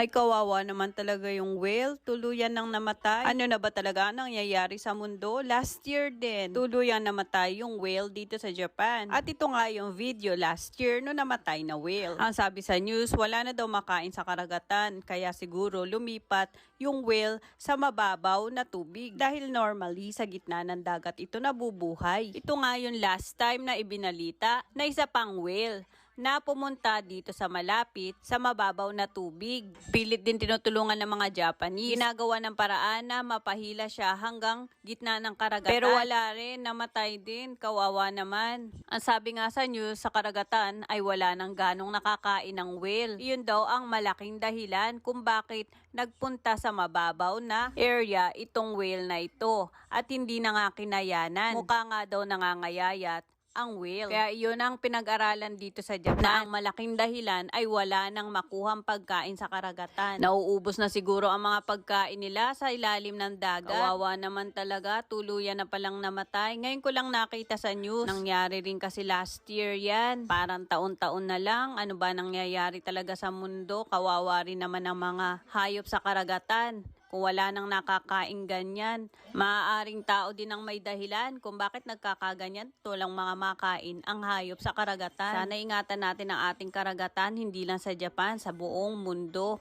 Ay kawawa naman talaga yung whale. Tuluyan nang namatay. Ano na ba talaga ang nangyayari sa mundo? Last year din, tuluyan namatay yung whale dito sa Japan. At ito nga yung video last year no namatay na whale. Ang sabi sa news, wala na daw makain sa karagatan. Kaya siguro lumipat yung whale sa mababaw na tubig. Dahil normally sa gitna ng dagat ito nabubuhay. Ito nga yung last time na ibinalita na isa pang whale na pumunta dito sa malapit sa mababaw na tubig. Pilit din tinutulungan ng mga Japanese. Ginagawa ng paraan na mapahila siya hanggang gitna ng karagatan. Pero wala rin, namatay din. Kawawa naman. Ang sabi nga sa news, sa karagatan ay wala nang ganong nakakain ng whale. Iyon daw ang malaking dahilan kung bakit nagpunta sa mababaw na area itong whale na ito. At hindi na nga kinayanan. Mukha nga daw nangangayayat ang whale. Kaya yun ang pinag-aralan dito sa Japan. Na ang malaking dahilan ay wala nang makuhang pagkain sa karagatan. Nauubos na siguro ang mga pagkain nila sa ilalim ng dagat. Kawawa naman talaga, tuluyan na palang namatay. Ngayon ko lang nakita sa news. Nangyari rin kasi last year yan. Parang taon-taon na lang. Ano ba nangyayari talaga sa mundo? Kawawa rin naman ang mga hayop sa karagatan. Kung wala nang nakakain ganyan, maaaring tao din ang may dahilan kung bakit nagkakaganyan. Tulang mga makain ang hayop sa karagatan. Sana ingatan natin ang ating karagatan, hindi lang sa Japan, sa buong mundo.